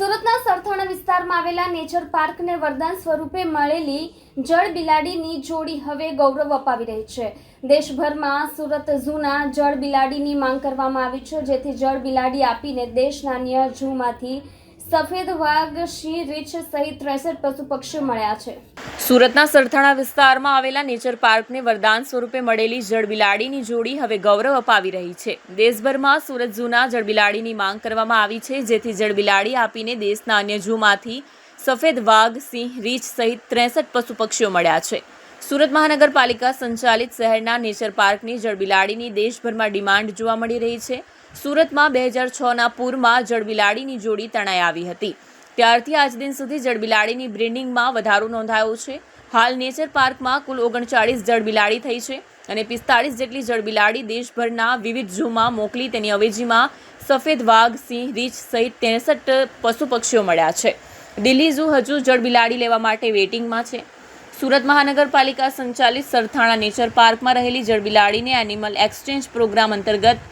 સુરતના સરથાણા વિસ્તારમાં આવેલા નેચર પાર્કને વરદાન સ્વરૂપે મળેલી જળ બિલાડીની જોડી હવે ગૌરવ અપાવી રહી છે. દેશભરમાં સુરત ઝૂના જળ બિલાડીની માંગ કરવામાં આવી છે, જેથી જળ બિલાડી આપીને દેશના અન્ય ઝૂમાંથી સફેદ વાઘ સિંહ રીછ સહિત ત્રેસઠ પશુ પક્ષીઓ મળ્યા છે. સુરતના સરથાણા વિસ્તારમાં આવેલા નેચર પાર્કને વરદાન સ્વરૂપે મળેલી જળબિલાડીની જોડી હવે ગૌરવ અપાવી રહી છે. દેશભરમાં સુરત ઝૂના જળબિલાડીની માંગ કરવામાં આવી છે, જેથી જળબિલાડી આપીને દેશના અન્ય ઝૂમાંથી સફેદ વાઘ, સિંહ, રીછ સહિત ત્રેસઠ પશુ પક્ષીઓ મળ્યા છે. સુરત મહાનગરપાલિકા સંચાલિત શહેરના નેચર પાર્કની જળબિલાડીની દેશભરમાં ડિમાન્ડ જોવા મળી રહી છે. સુરતમાં બે હજાર છના પૂરમાં જળબિલાડીની જોડી તણાઈ આવી હતી. ત્યારથી આજ દિન સુધી જળબિલાડીની બ્રિડિંગમાં વધારો નોંધાયો છે. હાલ નેચર પાર્કમાં કુલ ઓગણચાળીસ જળબિલાડી થઈ છે અને પિસ્તાળીસ જેટલી જળબિલાડી દેશભરના વિવિધ ઝૂમાં મોકલી તેની અવેજીમાં સફેદ વાઘ, સિંહ, રીંછ સહિત ત્રેસઠ પશુ પક્ષીઓ મળ્યા છે. દિલ્હી ઝૂ હજુ જળબિલાડી લેવા માટે વેઇટિંગમાં છે. સુરત મહાનગરપાલિકા સંચાલિત સરથાણા નેચર પાર્કમાં રહેલી જળબિલાડીને એનિમલ એક્સચેન્જ પ્રોગ્રામ અંતર્ગત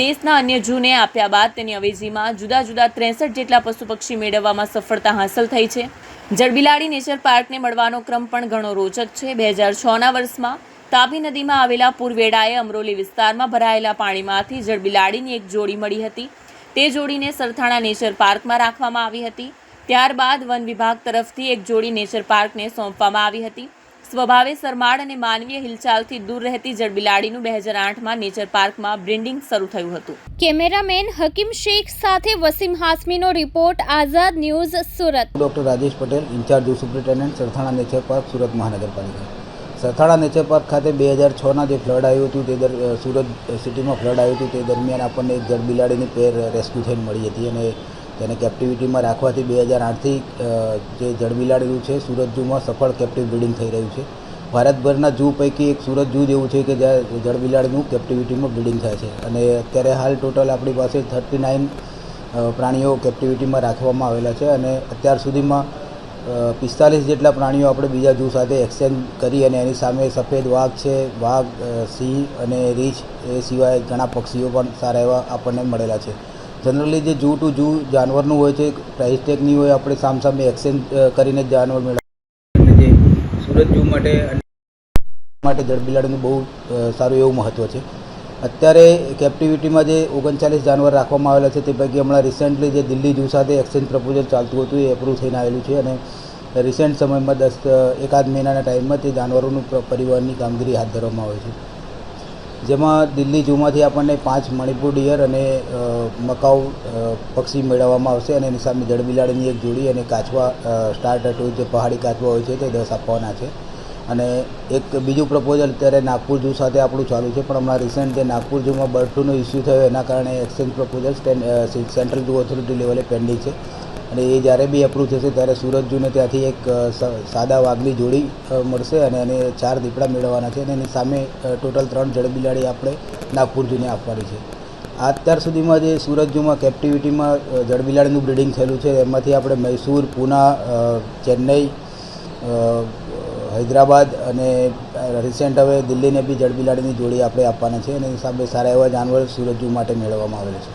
દેશના અન્ય ઝૂને આપ્યા બાદ તેની અવેજીમાં જુદા જુદા ત્રેસઠ જેટલા પશુ પક્ષી મેળવવામાં સફળતા હાંસલ થઈ છે. જળબિલાડી નેચર પાર્કને મળવાનો ક્રમ પણ ઘણો રોચક છે. બે હજાર છના વર્ષમાં તાપી નદીમાં આવેલા પૂરવેડાએ અમરોલી વિસ્તારમાં ભરાયેલા પાણીમાંથી જળબિલાડીની એક જોડી મળી હતી. તે જોડીને સરથાણા નેચર પાર્કમાં રાખવામાં આવી હતી. ત્યારબાદ વન વિભાગ તરફથી એક જોડી નેચર પાર્કને સોંપવામાં આવી હતી. સ્વભાવે સરમાળ અને માનવીય હિલચાલથી દૂર રહેતી જળબિલાડીનું બે હજાર આઠમાં નેચર પાર્કમાં બ્રિન્ડિંગ શરૂ થયું હતું. કેમેરામેન હકીમ શેખ સાથે Wasim હાસમીનો report Azad news Surat. Doctor Rajesh Patel incharge superintendent Sarthana nature park Surat મહાનગરપાલિકા. સરથાણા નેચર પાર્ક ખાતે બે હજાર છના જે ફ્લડ આવ્યું હતું તે દર સુરત સિટીમાં ફ્લડ આવ્યું હતું તે દરમિયાન આપણને એક જળબિલાડીની પેર રેસ્ક્યુ થઈને મળી હતી અને તેને કેપ્ટિવિટીમાં રાખવાથી બે હજાર આઠથી જે જળબિલાડેલું છે, સુરત ઝૂમાં સફળ કેપ્ટિવ બ્રિડિંગ થઈ રહ્યું છે. ભારતભરના ઝૂ પૈકી એક સુરત ઝૂ જેવું છે કે જ્યાં જળબિલાડનું કેપ્ટિવિટીમાં બ્રિડિંગ થાય છે. અને અત્યારે હાલ ટોટલ આપણી પાસે થર્ટી નાઇન પ્રાણીઓ કેપ્ટિવિટીમાં રાખવામાં આવેલા છે. અને અત્યાર સુધીમાં પિસ્તાલીસ જેટલા પ્રાણીઓ આપણે બીજા ઝૂ સાથે એક્સચેન્જ કરી અને એની સામે સફેદ વાઘ છે, વાઘ સિંહ અને રીંછ એ સિવાય ઘણા પક્ષીઓ પણ સારા એવા આપણને મળેલા છે. જનરલી જે જૂ ટુ જૂ જાનવરનું હોય છે પ્રાઇસ ટેગની હોય, આપણે સામસામે એક્સચેન્જ કરીને જ જાનવર મેળવીએ. જે સુરત જૂ માટે માટે જળબિલાડીનું બહુ સારું એવું મહત્ત્વ છે. અત્યારે કેપ્ટિવિટીમાં જે ઓગણચાલીસ જાનવર રાખવામાં આવેલા છે, તે પૈકી હમણાં રિસેન્ટલી જે દિલ્હી જૂ સાથે એક્સચેન્જ પ્રપોઝલ ચાલતું હતું, એ એપ્રુવ થઈને આવેલું છે. અને રિસેન્ટ સમયમાં દસ એકાદ મહિનાના ટાઈમમાં તે જાનવરોનું પરિવહનની કામગીરી હાથ ધરવામાં આવે છે. જેમાં દિલ્હી જૂમાંથી આપણને પાંચ મણિપુર ડિયર અને મકાઉ પક્ષી મેળવવામાં આવશે અને એની સામે જળબિલાડીની એક જોડી અને કાચવા સ્ટાર ટટુ જે પહાડી કાચવા હોય છે તે દસ આપવાના છે. અને એક બીજું પ્રપોઝલ અત્યારે નાગપુર ઝૂ સાથે આપણું ચાલુ છે, પણ હમણાં રિસેન્ટ જે નાગપુર જૂમાં બર્ડ ફ્લૂનો ઇસ્યુ થયો એના કારણે exchange proposal central zoo authority લેવલે પેન્ડિંગ છે. અને એ જ્યારે બી એપ્રૂવ થશે ત્યારે સુરજજુને ત્યાંથી એક સાદા વાઘની જોડી મળશે અને એને ચાર દીપડા મેળવવાના છે અને એની સામે ટોટલ ત્રણ જળબિલાડી આપણે નાગપુર જૂને આપવાની છે. અત્યાર સુધીમાં જે સુરતજુમાં કેપ્ટિવિટીમાં જડબિલાડીનું બ્રિડિંગ થયેલું છે, એમાંથી આપણે મૈસૂર, પૂના ચેન્નઈ હૈદરાબાદ અને રિસેન્ટ હવે દિલ્હીને બી જળબિલાડીની જોડી આપણે આપવાના છે અને સામે સારા એવા જાનવર સુરત માટે મેળવવામાં આવેલા છે.